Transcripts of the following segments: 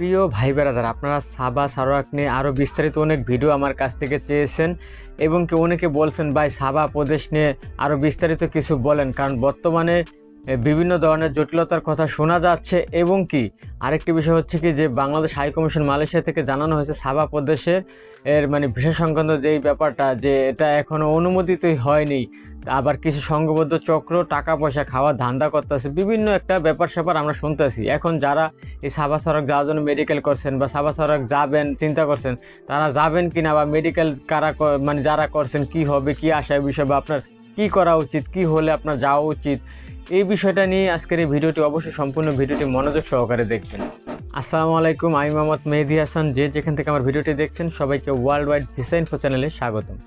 প্রিয় ভাই বেড়াদার আপনারা সাবা, সারোয়াক নিয়ে আরও বিস্তারিত অনেক ভিডিও আমার কাছ থেকে চেয়েছেন এবং কি অনেকে বলছেন, ভাই, সাবা প্রদেশ নিয়ে আরও বিস্তারিত কিছু বলেন। কারণ বর্তমানে বিভিন্ন ধরনের জটিলতার কথা শোনা যাচ্ছে এবং কি, আরেকটি বিষয় হচ্ছে কি যে বাংলাদেশ হাই কমিশন মালয়েশিয়া থেকে জানানো হয়েছে, সাবা প্রদেশের এর মানে ভিসা সংক্রান্ত যেই ব্যাপারটা, যে এটা এখনও অনুমোদিতই হয়নি। আবার কিছু সংঘবদ্ধ চক্র টাকা পয়সা খাওয়া, ধান্দা করতেছে, বিভিন্ন একটা ব্যাপার স্যাপার আমরা শুনতেছি। এখন যারা এই সাবা সড়ক যাওয়ার জন্য মেডিকেল করছেন বা সাবা সড়ক যাবেন, চিন্তা করছেন, তারা যাবেন কিনা বা মেডিকেল কারা মানে যারা করছেন, কি হবে, কি আশায় বিষয় বা আপনার কি করা উচিত, কি হলে আপনার যাওয়া উচিত, এই বিষয়টা নিয়ে আজকের এই ভিডিওটি অবশ্যই সম্পূর্ণ ভিডিওটি মনোযোগ সহকারে দেখবেন। আসসালামু আলাইকুম, আমি মোহাম্মদ মেহেদি হাসান, যে যেখান থেকে আমার ভিডিওটি দেখছেন, সবাইকে ওয়ার্ল্ড ওয়াইড ভিসা ইনফো চ্যানেলে স্বাগতম।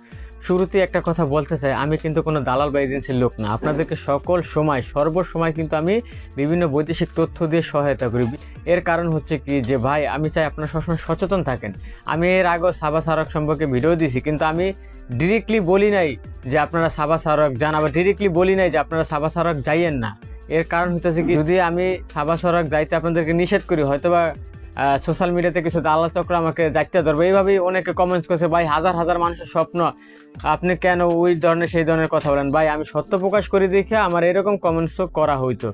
শুরুতে একটা কথা বলতে চাই, আমি কিন্তু কোনো দালাল বা এজেন্সির লোক না। আপনাদেরকে সকল সময়, সর্বসময় কিন্তু আমি বিভিন্ন বৈদেশিক তথ্য দিয়ে সহায়তা করি। এর কারণ হচ্ছে কি যে, ভাই, আমি চাই আপনারা সবসময় সচেতন থাকেন। আমি এর আগেও সাবা সারক সম্পর্কে ভিডিও দিয়েছি কিন্তু আমি ডিরেক্টলি বলি নাই যে আপনারা সাবা সারক যান, আবার ডিরেক্টলি বলি নাই যে আপনারা সাবা সারক যাইয়েন না। এর কারণ হচ্ছে কি, যদি আমি সাবা সড়ক যাইতে আপনাদেরকে নিষেধ করি হয়তো বা সোশ্যাল মিডিয়াতে কিছু দালাল চক্র আমাকে যাইতে ধরবে। এইভাবেই অনেকে কমেন্টস করছে, ভাই, হাজার হাজার মানুষের স্বপ্ন। আপনি কেন ওই ধরনের, সেই ধরনের কথা বলেন? ভাই, আমি সত্য প্রকাশ করে দেখে আমার এরকম কমেন্টসও করা হইতো।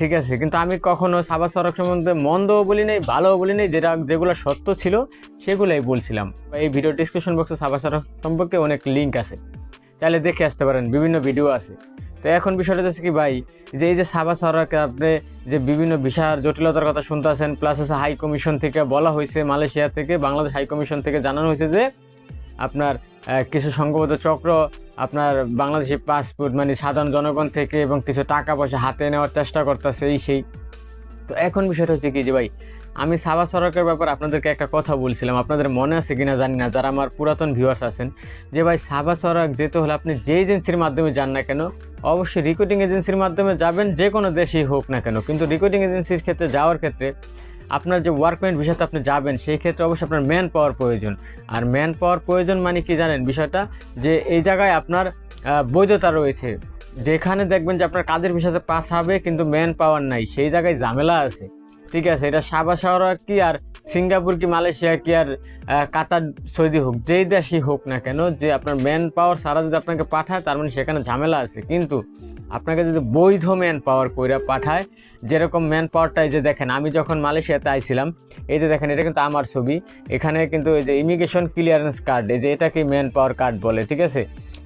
ঠিক আছে, কিন্তু আমি কখনো সাবা সড়ক সম্বন্ধে মন্দও বলি নাই, ভালোও বলি নাই, যেটা, যেগুলো সত্য ছিল, সেগুলোই বলছিলাম। এই ভিডিও ডিসক্রিপশন বক্সে সাবা সড়ক সম্পর্কে অনেক লিঙ্ক আছে। চাইলে দেখে আসতে পারেন, বিভিন্ন ভিডিও আছে। তো এখন বিষয়টা হচ্ছে কি ভাই, যে এই যে সাবা সরকার আপনি যে বিভিন্ন ভিসার জটিলতার কথা শুনতেছেন প্লাস হচ্ছে হাই কমিশন থেকে বলা হয়েছে মালয়েশিয়া থেকে বাংলাদেশ হাই কমিশন থেকে জানানো হয়েছে যে আপনার কিছু সংঘবদ্ধ চক্র আপনার বাংলাদেশি পাসপোর্ট মানে সাধারণ জনগণ থেকে এবং কিছু টাকা পয়সা হাতে নেওয়ার চেষ্টা করতেছে এই সেই। তো এখন বিষয়টা হচ্ছে কি যে ভাই আমি সাবা সড়কের ব্যাপারে আপনাদেরকে একটা কথা বলছিলাম। আপনাদের মনে আছে কিনা জানি না, যারা আমার পুরাতন ভিউয়ার্স আছেন, যে ভাই সাবা সড়ক যেতে হলে আপনি যে এজেন্সির মাধ্যমে যান না কেন, অবশ্যই রিক্রুটিং এজেন্সির মাধ্যমে যাবেন, যে কোনো দেশেই হোক না কেন। কিন্তু রিক্রুটিং এজেন্সির ক্ষেত্রে যাওয়ার ক্ষেত্রে আপনার যে ওয়ার্ক পয়েন্ট বিষয়তে আপনি যাবেন, সেই ক্ষেত্রে অবশ্যই আপনার ম্যান পাওয়ার প্রয়োজন। আর ম্যান পাওয়ার প্রয়োজন মানে কি জানেন বিষয়টা? যে এই জায়গায় আপনার বৈধতা রয়েছে। যেখানে দেখবেন যে আপনার কাজের বিষয়তে হবে, কিন্তু ম্যান পাওয়ার নাই। সেই জায়গায় ঝামেলা আছে। ঠিক আছে, এটা সাবা শহর কি আর সিঙ্গাপুর কি মালয়েশিয়া কি আর কাতার, সৌদি হোক, যেই দেশই হোক না কেন, যে আপনার ম্যান পাওয়ার সারা যদি আপনাকে পাঠায়, তার মানে সেখানে ঝামেলা আছে। কিন্তু আপনাকে যদি বৈধ ম্যান পাওয়ার কইরা পাঠায়, যেরকম ম্যান পাওয়ারটাই যে দেখেন, আমি যখন মালয়েশিয়াতে আইছিলাম, এই যে দেখেন, এটা কিন্তু আমার ছবি। এখানে কিন্তু এই যে ইমিগ্রেশন ক্লিয়ারেন্স কার্ড এই যে এটাকে ম্যান পাওয়ার কার্ড বলে, ঠিক আছে?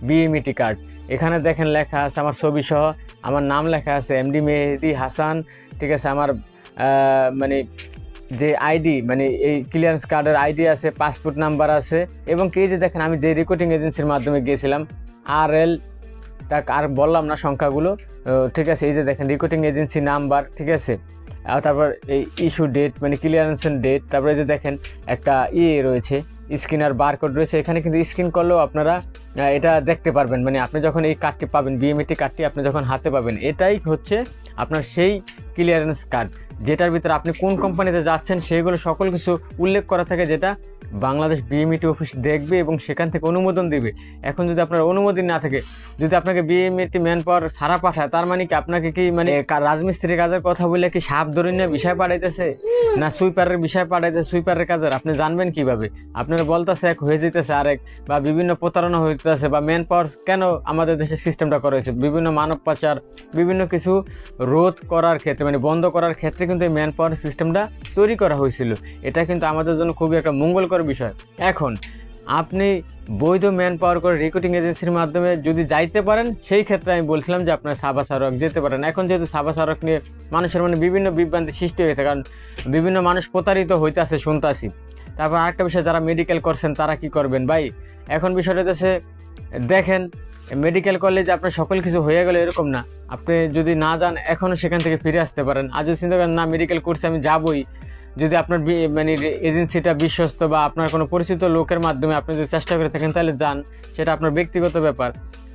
বিএমইটি কার্ড এখানে দেখেন লেখা আছে আমার ছবি সহ আমার নাম লেখা আছে এমডি মেহেদি হাসান ঠিক আছে? আমার মানে যে আইডি মানে এই ক্লিয়ারেন্স কার্ডের আইডি আছে পাসপোর্ট নাম্বার আছে, এবং কি যে দেখেন আমি যে রেকর্ডিং এজেন্সির মাধ্যমে গিয়েছিলাম আর এল তা আর বললাম না সংখ্যাগুলো ঠিক আছে, এই যে দেখেন রেকর্ডিং এজেন্সি নাম্বার ঠিক আছে, আর তারপর এই ইস্যু ডেট মানে ক্লিয়ারেন্সের ডেট তারপরে যে দেখেন একটা ইয়ে রয়েছে স্ক্রিনার বারকোড রয়েছে, এখানে কিন্তু স্ক্রিন করলেও আপনারা এটা দেখতে পারবেন মানে আপনি যখন এই কার্ডটি পাবেন বিএমএটি কার্ডটি আপনি যখন হাতে পাবেন, এটাই হচ্ছে আপনার সেই ক্লিয়ারেন্স কার্ড যেটার ভিতরে আপনি কোন কোম্পানিতে যাচ্ছেন, সেইগুলো সকল কিছু উল্লেখ করা থাকে, যেটা বাংলাদেশ বিএমইটি অফিস দেখবে এবং সেখান থেকে অনুমোদন দিবে। এখন যদি আপনার অনুমোদন না থাকে, যদি আপনাকে বিএমইটি ম্যান পাওয়ার সারা পাঠায়, তার মানে কি আপনাকে কি মানে রাজমিস্ত্রির কাজের কথা বলে কি সাপ ধরে নিয়ে বিষয় পাঠাইতেছে? না সুইপারের বিষয় পাঠাইতেছে, সুইপারের কাজের? আপনি জানবেন কীভাবে? আপনার বলতেছে এক হয়ে যেতেছে আরেক, বা বিভিন্ন প্রতারণা হইতেছে, বা ম্যান পাওয়ার কেন আমাদের দেশের সিস্টেমটা করা হয়েছে? বিভিন্ন মানব পাচার, বিভিন্ন কিছু রোধ করার ক্ষেত্রে মানে বন্ধ করার ক্ষেত্রে কিন্তু এই ম্যান পাওয়ার সিস্টেমটা তৈরি করা হয়েছিল। এটা কিন্তু আমাদের জন্য খুবই একটা মঙ্গলকর বিষয়। এখন, আপনি বৈধ ম্যান পাওয়ার করে রিক্রুটিং এজেন্সির মাধ্যমে যদি যাইতে পারেন, সেই ক্ষেত্রে আমি বলছিলাম যে আপনার সাবা সারক যেতে পারেন। এখন যেহেতু সাবা সারক নিয়ে মানুষের মানে বিভিন্ন বিভ্রান্তি সৃষ্টি হয়েছে, কারণ বিভিন্ন মানুষ প্রতারিত হইতেছে, শুনতাছি। তারপর আরেকটা বিষয়, যারা মেডিকেল করছেন, তারা কি করবেন? ভাই, এখন বিষয়টা হচ্ছে দেখেন মেডিকেল কলেজে আপনার সকল কিছু হয়ে গেলে এরকম না। আপনি যদি না যান এখনও সেখান থেকে ফিরে আসতে পারেন। আর যদি চিন্তা করেন, না মেডিকেল কোর্সে আমি যাবই। যদি আপনার মানে এজেন্সিটা বিশ্বস্ত বা আপনার কোনো পরিচিত লোকের মাধ্যমে আপনি যদি চেষ্টা করে থাকেন, তাহলে যান। সেটা আপনার ব্যক্তিগত ব্যাপার।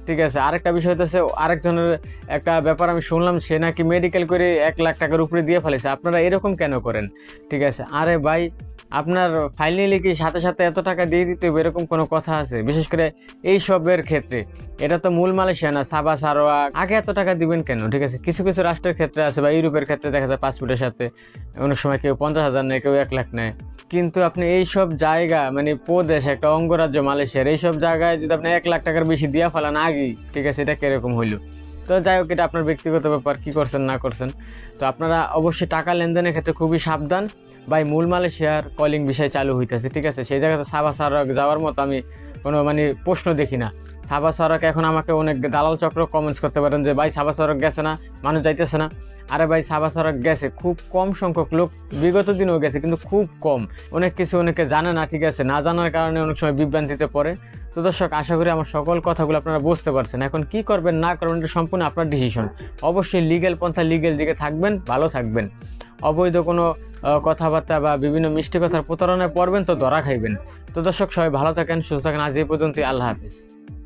ঠিক আছে? আরেকটা বিষয় হচ্ছে আরেকজনের একটা ব্যাপার আমি শুনলাম, সে নাকি মেডিকেল করে এক লাখ টাকার উপরে দিয়ে ফেলেছে আপনারা এরকম কেন করেন? ঠিক আছে? আরে ভাই আপনার ফাইল নিলে কি সাথে সাথে এত টাকা দিয়ে দিতে হবে এরকম কোনো কথা আছে? বিশেষ করে এই সবের ক্ষেত্রে। এটা তো মূল মালয়েশিয়া না, সাবা সারোয়া আগে এত টাকা দিবেন কেন? ঠিক আছে, কিছু কিছু রাষ্ট্রের ক্ষেত্রে আছে বা ইউরোপের ক্ষেত্রে দেখা যায় পাসপোর্টের সাথে। অনেক সময় কেউ পঞ্চাশ হাজার নেয়, কেউ এক লাখ নেয়। কিন্তু আপনি এই সব জায়গা মানে প্রদেশ, একটা অঙ্গরাজ্য মালয়েশিয়ার, এই সব জায়গায় যদি আপনি এক লাখ টাকার বেশি দিয়া ফেলান আগেই, ঠিক আছে, এটা কীরকম হইল? তো যাই হোক, এটা আপনার ব্যক্তিগত ব্যাপার, কি করছেন, না করছেন। তো আপনারা অবশ্যই টাকা লেনদেনের ক্ষেত্রে খুবই সাবধান। বাই মূল মালয়েশিয়ার কলিং বিষয় চালু হইতেছে, ঠিক আছে? সেই জায়গাতে সাবা সারক যাওয়ার মতো আমি কোনো মানে প্রশ্ন দেখি না। সাবা সড়ক এখন আমাকে অনেক দালাল চক্র কমেন্টস করতে পারেন যে, ভাই, সাবা সড়ক গেছে না? মানুষ যাইতেছে না? আরে ভাই, সাবা সড়ক গেছে। খুব কম সংখ্যক লোক বিগত দিনেও গেছে, কিন্তু খুব কম। অনেক কিছু অনেকে জানে না, ঠিক আছে? না জানার কারণে অনেক সময় বিভ্রান্তিতে পড়ে। তো দর্শক, আশা করি আমার সকল কথাগুলো আপনারা বুঝতে পারছেন। এখন কি করবেন, না করবেন, এটা সম্পূর্ণ আপনার ডিসিশন অবশ্যই লিগেল পন্থা লিগেল দিকে থাকবেন, ভালো থাকবেন। অবৈধ কোনো কথাবার্তা বা বিভিন্ন মিষ্টি কথার প্রতারণায় পড়বেন, তো ধরা খাইবেন। তো দর্শক, সবাই ভালো থাকেন, সুস্থ থাকেন। আজ এই পর্যন্তই। আল্লাহ হাফিজ।